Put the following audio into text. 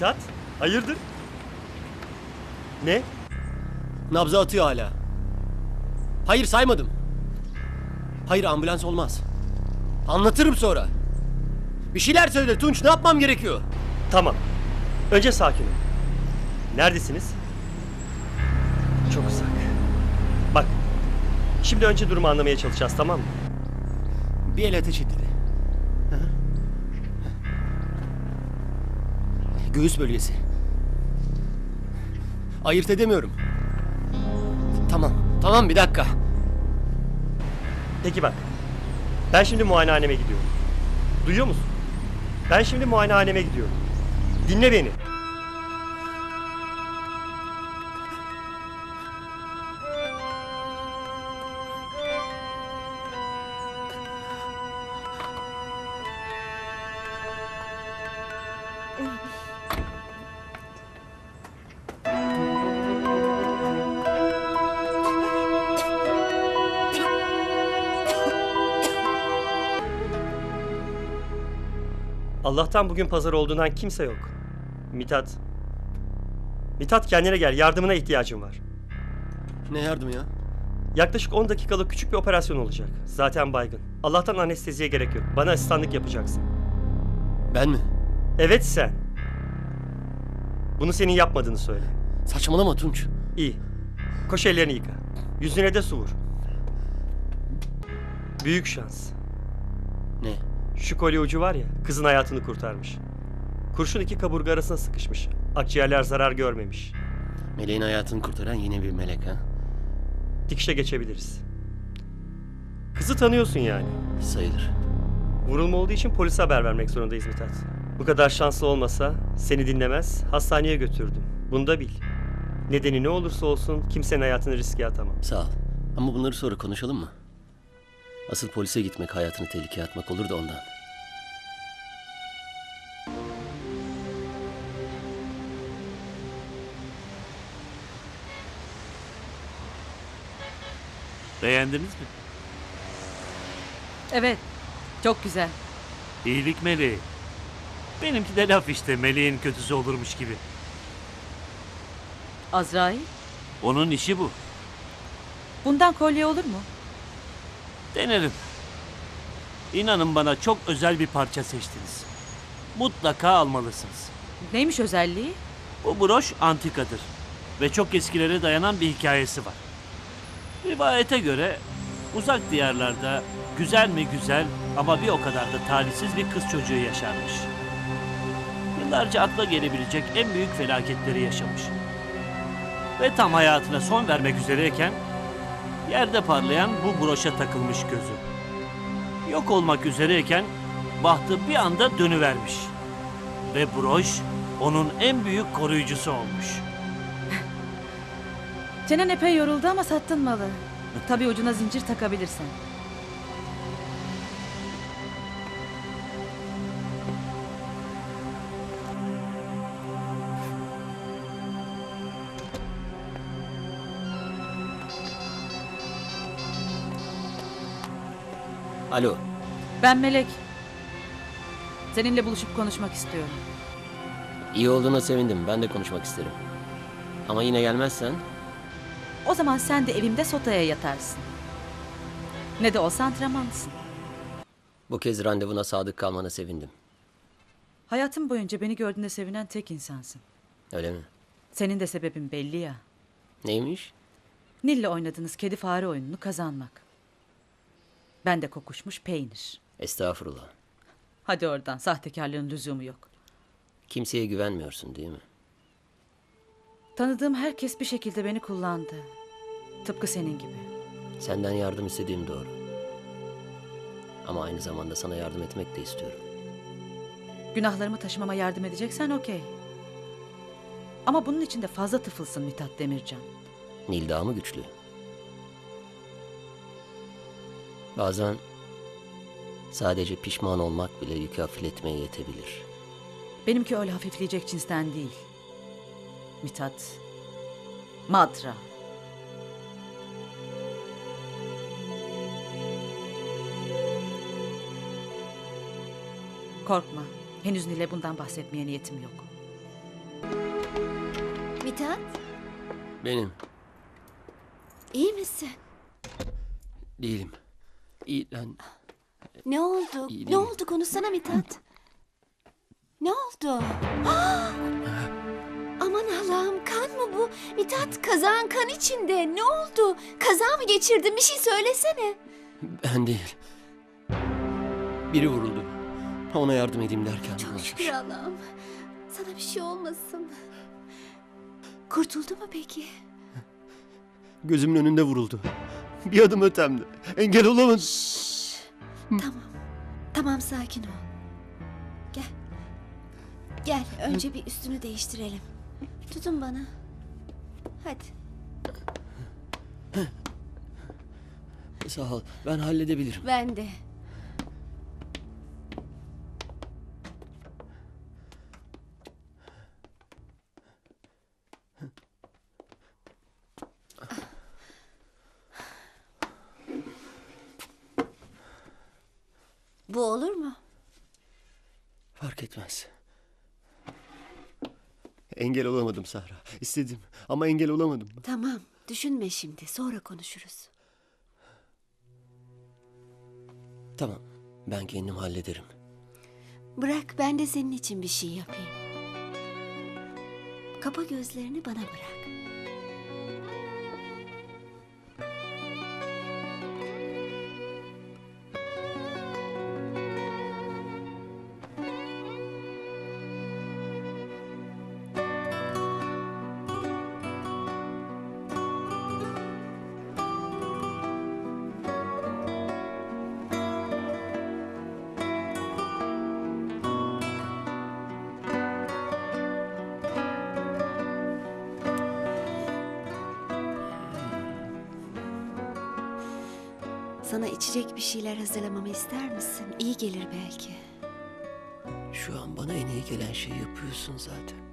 Mithat, hayırdır? Ne? Nabza atıyor hala. Hayır saymadım. Hayır ambulans olmaz. Anlatırım sonra. Bir şeyler söyle Tunç ne yapmam gerekiyor? Tamam. Önce sakin ol. Neredesiniz? Çok uzak. Bak. Şimdi önce durumu anlamaya çalışacağız tamam mı? Bir el ateş edildi. Göğüs bölgesi. Ayırt edemiyorum. Tamam, tamam bir dakika. Peki bak. Ben şimdi muayenehaneme gidiyorum. Duyuyor musun? Ben şimdi muayenehaneme gidiyorum. Dinle beni. Allah'tan bugün pazar olduğundan kimse yok. Mithat. Mithat kendine gel. Yardımına ihtiyacım var. Ne yardım ya? Yaklaşık 10 dakikalık küçük bir operasyon olacak. Zaten baygın. Allah'tan anesteziye gerek yok. Bana asistanlık yapacaksın. Ben mi? Evet sen. Bunu senin yapmadığını söyle. Saçmalama Tunç. İyi. Koş ellerini yıka. Yüzüne de su vur. Büyük şans. Şu kolye ucu var ya, kızın hayatını kurtarmış. Kurşun iki kaburga arasına sıkışmış. Akciğerler zarar görmemiş. Meleğin hayatını kurtaran yine bir melek ha. Dikişe geçebiliriz. Kızı tanıyorsun yani. Sayılır. Vurulma olduğu için polise haber vermek zorundayız Mithat. Bu kadar şanslı olmasa seni dinlemez, hastaneye götürdüm. Bunu da bil. Nedeni ne olursa olsun kimsenin hayatını riske atamam. Sağ ol. Ama bunları sonra konuşalım mı? Asıl polise gitmek hayatını tehlikeye atmak olur da ondan. Beğendiniz mi? Evet, çok güzel. İyilik meleği. Benimki de laf işte meleğin kötüsü olurmuş gibi. Azrail, Onun işi bu. bundan kolye olur mu? Denerim. İnanın bana çok özel bir parça seçtiniz. Mutlaka almalısınız. Neymiş özelliği? Bu broş antikadır ve çok eskilere dayanan bir hikayesi var. Rivayete göre uzak diyarlarda güzel mi güzel ama bir o kadar da talihsiz bir kız çocuğu yaşarmış. Yıllarca akla gelebilecek en büyük felaketleri yaşamış. Ve tam hayatına son vermek üzereyken yerde parlayan bu broşa takılmış gözü. Yok olmak üzereyken bahtı bir anda dönüvermiş. Ve broş onun en büyük koruyucusu olmuş. Çenen epey yoruldu ama sattın malı. Tabii ucuna zincir takabilirsen. Alo. Ben Melek. Seninle buluşup konuşmak istiyorum. İyi olduğuna sevindim. Ben de konuşmak isterim. Ama yine gelmezsen O zaman sen de evimde sotaya yatarsın. Ne de olsa antrenmansın. bu kez randevuna sadık kalmana sevindim. Hayatım boyunca beni gördüğünde sevinen tek insansın. Öyle mi? Senin de sebebin belli ya. Neymiş? Nil'le oynadığınız kedi fare oyununu kazanmak. Ben de kokuşmuş peynir. Estağfurullah. Hadi oradan sahtekarlığın lüzumu yok. Kimseye güvenmiyorsun değil mi? Tanıdığım herkes bir şekilde beni kullandı. Tıpkı senin gibi. Senden yardım istediğim doğru. Ama aynı zamanda sana yardım etmek de istiyorum. Günahlarımı taşımama yardım edeceksen okey. Ama bunun için de fazla tıfılsın Mithat Demircan. Nil daha mı güçlü? Bazen sadece pişman olmak bile yükü hafifletmeye yetebilir. Benimki öyle hafifleyecek cinsten değil. Mithat. Madra. Korkma. Henüz Nil'e bundan bahsetmeye niyetim yok. Mithat, Benim. iyi misin? Değilim. İyi lan. Ne oldu? İyi ne değilim. oldu? Konuşsana Mithat. Ne oldu? Aman Allah'ım kan mı bu? Mithat kazağın kan içinde. Ne oldu? Kaza mı geçirdin? Bir şey söylesene. Ben değil. Biri vuruldu. Ona yardım edeyim derken. Çok bulaşmış. şükür Allah'ım. Sana bir şey olmasın. Kurtuldu mu peki? Gözümün önünde vuruldu. Bir adım ötemde. Engel olamadım. Tamam. Tamam sakin ol. Gel. Gel önce bir üstünü değiştirelim. Tutun bana. Hadi. Sağ ol. Ben halledebilirim. Ben de. Bu olur mu? Fark etmez. Engel olamadım Sahra. İstedim ama engel olamadım. Tamam, düşünme şimdi. Sonra konuşuruz. Tamam. Ben kendim hallederim. Bırak ben de senin için bir şey yapayım. Kapa gözlerini bana bırak. Sana içecek bir şeyler hazırlamamı ister misin? İyi gelir belki. Şu an bana en iyi gelen şeyi yapıyorsun zaten.